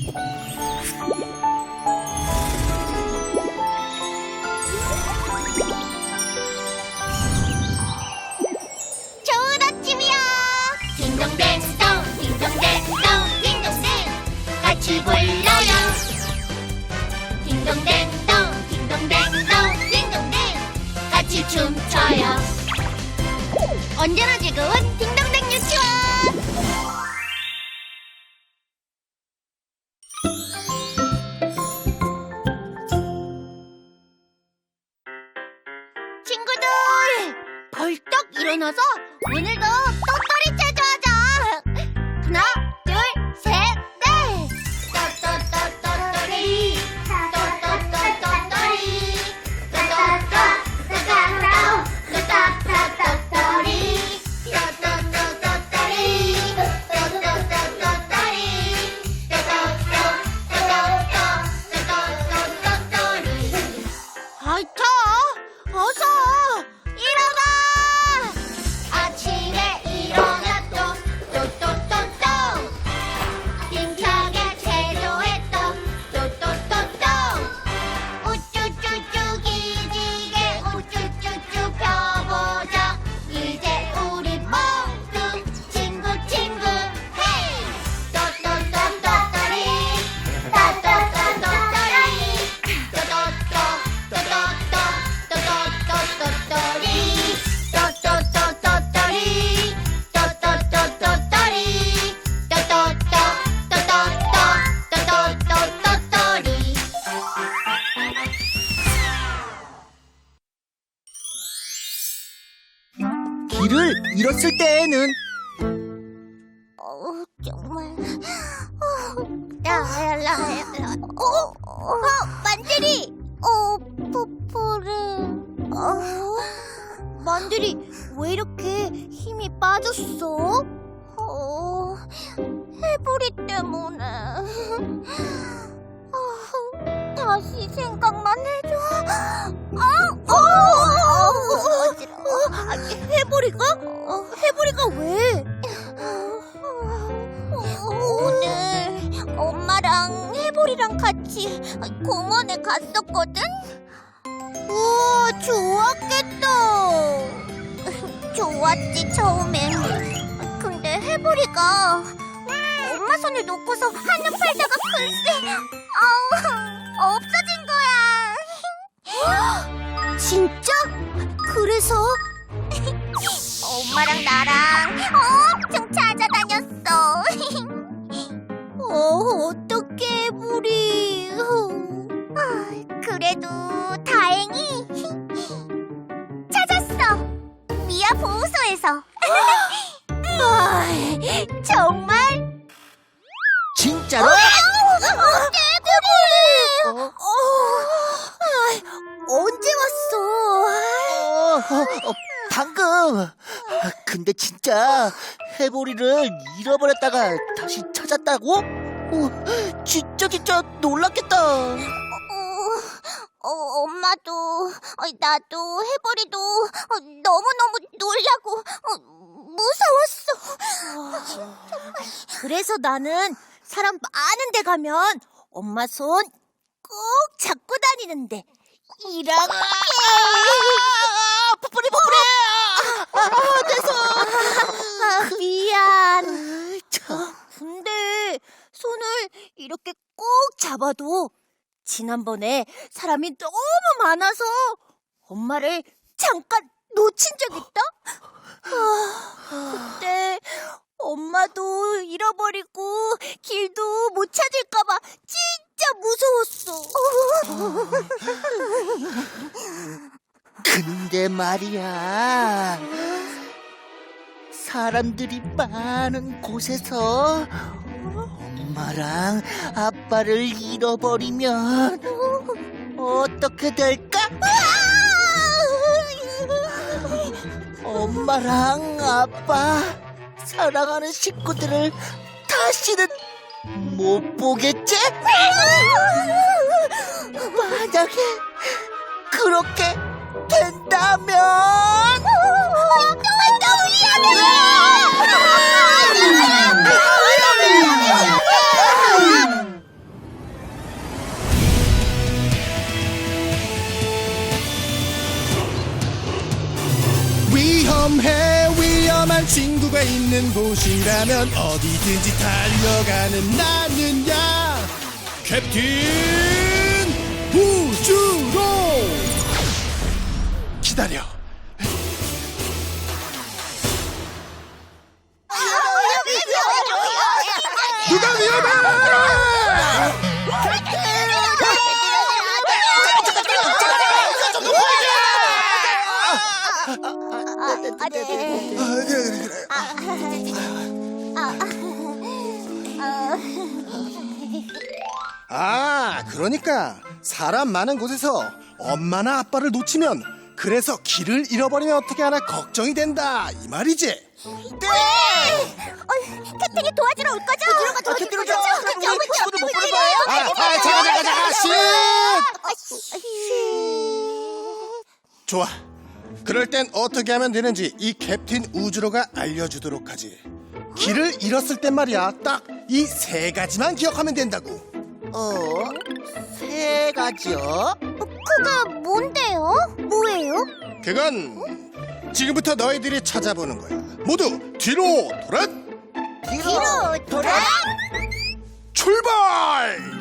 좋은 아침이야. 딩동댕동, 딩동댕동, 딩동댕. 같이 불러요. 딩동댕동, 딩동댕동, 딩동댕. 같이 춤춰요. 언제나 즐거운 딩 친구들! 벌떡 일어나서 오늘도 길을 잃었을 때에는 어, 정말. 어. 어, 어, 만들이. 어, 푸푸르. 어, 만들이 왜 이렇게 힘이 빠졌어? 어, 해부리 때문에. 어, 다시 생각만 해 해부리가? 어, 해부리가 왜? 오늘 엄마랑 해보리랑 같이 공원에 갔었거든? 우와, 좋았겠다. 좋았지, 처음엔. 근데 해보리가 엄마 손을 놓고서 한눈 팔다가 글쎄, 아우, 없어진 거야. 진짜? 그래서? 보호소에서. 아, 정말? 진짜로? 개구리! 어? 언제 왔어? 어, 어, 어, 방금. 아, 근데 진짜 해보리를 잃어버렸다가 다시 찾았다고? 어, 진짜 진짜 놀랐겠다. 어, 어, 엄마도, 어, 나도, 해버리도 어, 너무너무 놀라고 어, 무서웠어. 그래서 나는 사람 많은 데 가면 엄마 손 꼭 잡고 다니는데 이렇게 아, 푸푸리 푸푸리. 아, 돼서. 아, 미안. 참. 근데 손을 이렇게 꼭 잡아도 지난번에 사람이 너무 많아서 엄마를 잠깐 놓친 적 있다? 아, 그때 엄마도 잃어버리고 길도 못 찾을까봐 진짜 무서웠어. 근데 말이야. 사람들이 많은 곳에서 엄마랑 아빠 를 잃어버리면 어떻게 될까? 엄마랑 아빠, 사랑하는 식구들을 다시는 못 보겠지? 만약에 그렇게 된다면 친구가 있는 곳이라면 어디든지 달려가는 나는 야 캡틴 우주로 기다려 누가 위험해 아, 네. 아, 아, 그러니까 사람 많은 곳에서 엄마나 아빠를 놓치면 그래서 길을 잃어버리면 어떻게 하나 걱정이 된다 이 말이지. 네! 어, 캡틴이 도와주러 올 거죠? 들어가, 들어가, 캡틴 들어가. 오죠? 그럼 우리 친구들 못 보는 거예요? 아, 아, 잠깐 잠깐 잠깐 쉿! 좋아. 그럴 땐 어떻게 하면 되는지 이 캡틴 우주로가 알려주도록 하지. 길을 잃었을 땐 말이야 딱 이 세 가지만 기억하면 된다고. 어? 세 가지요? 그가 뭔데요? 뭐예요? 그건 지금부터 너희들이 찾아보는 거야. 모두 뒤로 돌아 뒤로 돌아? 출발!